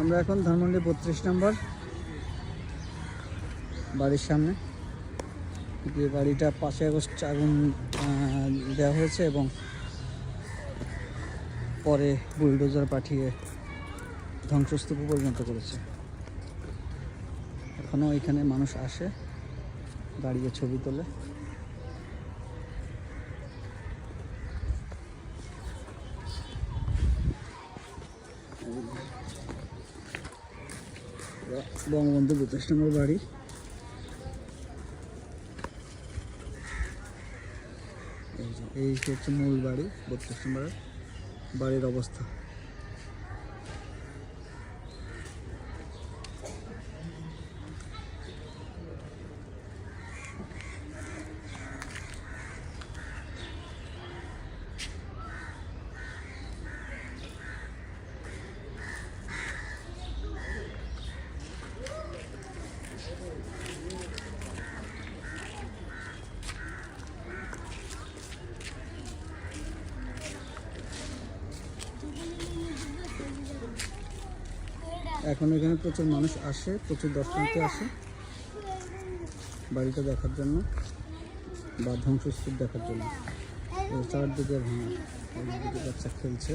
আমরা এখন ধানমন্ডি বত্রিশ নম্বর বাড়ির সামনে। যে বাড়িটা পাঁচই আগস্ট আগুন দেওয়া হয়েছে এবং পরে বুলডোজার পাঠিয়ে ধ্বংসস্তূপ পরিণত করেছে। এখনও এখানে মানুষ আসে, দাঁড়িয়ে ছবি তোলে। বঙ্গবন্ধু বত্রিশ নম্বর বাড়ি। এই হচ্ছে মূল বাড়ি বত্রিশ নম্বরের বাড়ির অবস্থা। এখন এখানে প্রচুর মানুষ আসে, প্রচুর দর্শনার্থী আসে। বাড়িটা দেখার জন্য বা ধ্বংসস্তূপ দেখার জন্য। চারদিকে ভাঙা বাচ্চা খেলছে।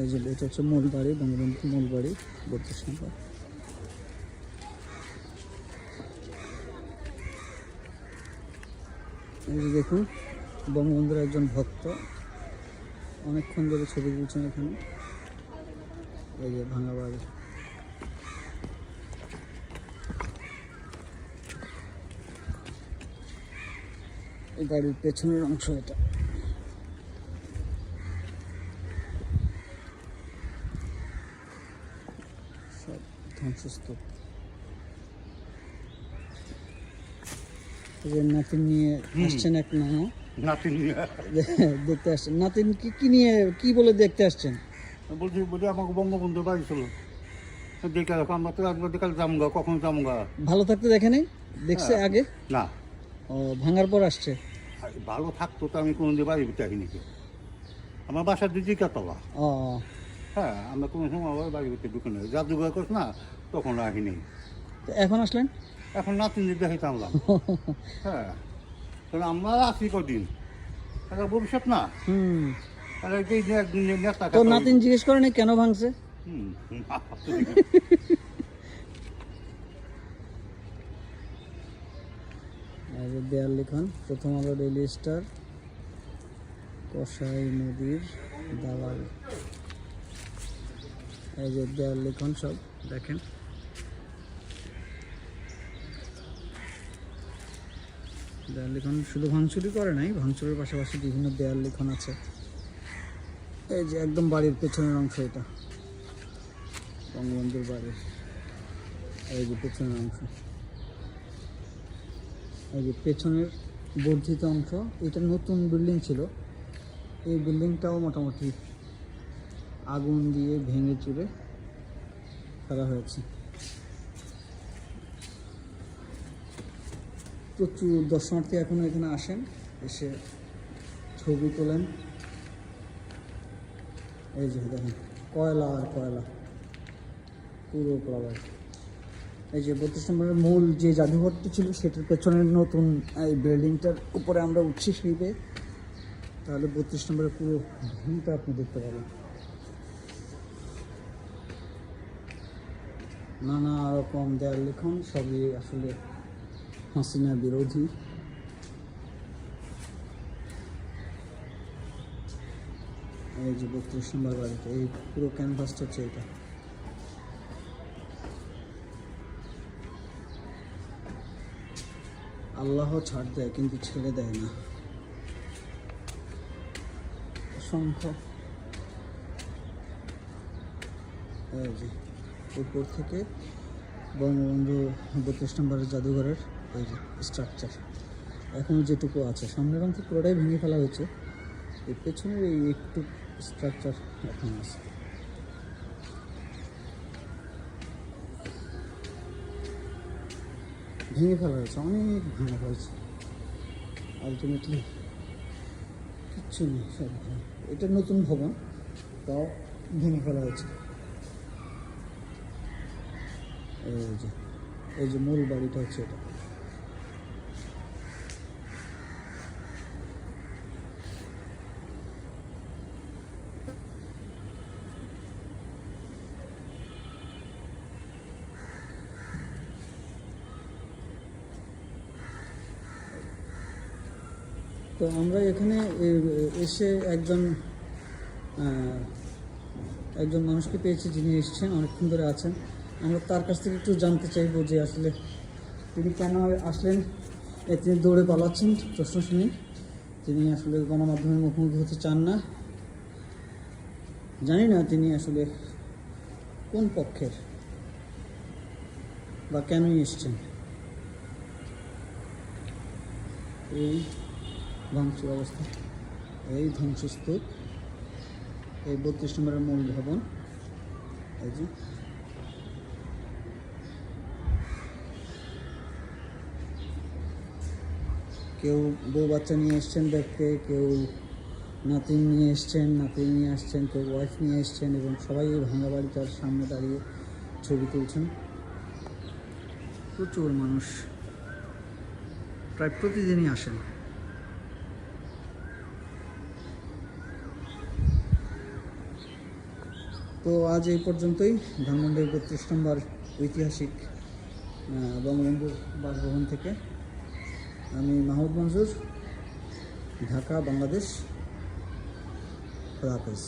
এই যে এটা হচ্ছে মূল বাড়ি, বঙ্গবন্ধু মূল বাড়ি বত্রিশ নম্বর এই দেখুন, বঙ্গবন্ধুর একজন ভক্ত। অনেকক্ষণ ধরে ছবি তুলছেন এখানে। এই যে ভাঙা বাড়ি। এই গাড়ির পেছনের অংশ এটা। সব ধ্বংসস্তূপ। যে নাতিন নিয়ে আসছেন এক দেখতে আসছেন। নাতিন কি কি নিয়ে কি বলে দেখতে আসছেন? বলছি আমাকে বঙ্গবন্ধু বাড়ি ছিল। দেখে রাখো আমরা তো একবার দেখাল যামগা কখন যামগা ভালো থাকতে দেখে নেই? দেখছে আগে? না। ও ভাঙার পর আসছে? ভালো থাকতো তো আমি কোনোদিন বাড়ি ভিতরে নাকি আমার বাসার দিদি কাতলা। ও হ্যাঁ আমরা কোনো সময় আবার ভিতরে ঢুকে নেই। জাদুঘর করছ না তখন তো এখন আসলেন? এখন নাতিন দেখাইতে আনলাম। হ্যাঁ। তাহলে আমরা আছি কদিন? এটা ভবিষ্যৎ না? হুম। তাহলে এই যে একদিন যে নেতা তো নাতিন জিজ্ঞেস করেনি কেন ভাঙছে? হুম, হুম, এই যে দেয়াল লিখন প্রথম আলো ডেইলি স্টার কষাই নদীর দালাল। এই যে দেয়াল লিখন সব দেখেন। দেয়াল লিখন শুধু ভাঙচুরই করে নাই, ভাঙচুরের পাশাপাশি বিভিন্ন দেয়াল লিখন আছে। এই যে একদম বাড়ির পেছনের অংশ এটা। বঙ্গবন্ধুর বাড়ির। এই যে পেছনের অংশ। এই যে পেছনের বর্ধিত অংশ, এটা নতুন বিল্ডিং ছিল। এই বিল্ডিংটাও মোটামুটি আগুন দিয়ে ভেঙে চুরে ফেলা হয়েছে। প্রচুর দর্শনার্থী এখনও এখানে আসেন, এসে ছবি তোলেন। এই যে দেখেন, কয়লা আর কয়লা, পুরো প্লাবার এই যে বত্রিশ নম্বরের মূল যে জাদুঘরটি ছিল, সেটার পেছনের নতুন এই বিল্ডিংটার উপরে আমরা উঠছি সিঁড়ি তাহলে বত্রিশ নম্বরের পুরো ভিউটা আপনি দেখতে পাবেন। নানা রকম দেয়াল লিখন, সবই আসলে হাসিনা বিরোধী। এই যে বত্রিশ নম্বর বাড়িতে, এই পুরো ক্যানভাসটা হচ্ছে এটা। আল্লাহ ছাড় দেয়, কিন্তু ছেড়ে দেয় না। অসংখ্য উপর থেকে বঙ্গবন্ধু বত্রিশ নম্বরের জাদুঘরের স্ট্রাকচার এখন যেটুকু আছে। সামনের অংশ পুরোটাই ভেঙে ফেলা হয়েছে। এর পেছনের এই একটু স্ট্রাকচার এখন আছে। ভেঙে ফেলা হয়েছে। অনেক ভাঙা হয়েছে। আলটিমেটলি কিচ্ছু নেই সব এটা নতুন ভবন, তাও ভেঙে ফেলা হয়েছে। এই যে এই যে মূল বাড়িটা হচ্ছে এটা। তো আমরা এখানে এসে একজন একজন মানুষকে পেয়েছি যিনি এসেছেন, অনেকক্ষণ ধরে আছেন। আমরা তার কাছ থেকে একটু জানতে চাইব যে আসলে তিনি কেন আসলেন তিনি দৌড়ে পালাচ্ছেন, প্রশ্ন শুনি। তিনি আসলে গণমাধ্যমের মুখোমুখি হতে চান না। জানি না তিনি আসলে কোন পক্ষের বা কেনই এসছেন। এই ভাঙচুর অবস্থা। এই ধ্বংসস্তূপ, এই বত্রিশ নম্বরের মূল ভবন, এই যে। কেউ বউ বাচ্চা নিয়ে এসছেন দেখতে, কেউ নাতিন নিয়ে এসছেন, নাতিন নিয়ে আসছেন, কেউ ওয়াইফ নিয়ে এসছেন, এবং সবাই এই ভাঙা বাড়িটার সামনে দাঁড়িয়ে ছবি তুলছেন। প্রচুর মানুষ। প্রায় প্রতিদিনই আসেন। তো আজ এই পর্যন্তই। ধানমন্ডির বত্রিশ নম্বর ঐতিহাসিক বঙ্গবন্ধুর বাসভবন থেকে। আমি মাহমুদ মঞ্জুর ঢাকা, বাংলাদেশ। খোলা হাফেজ।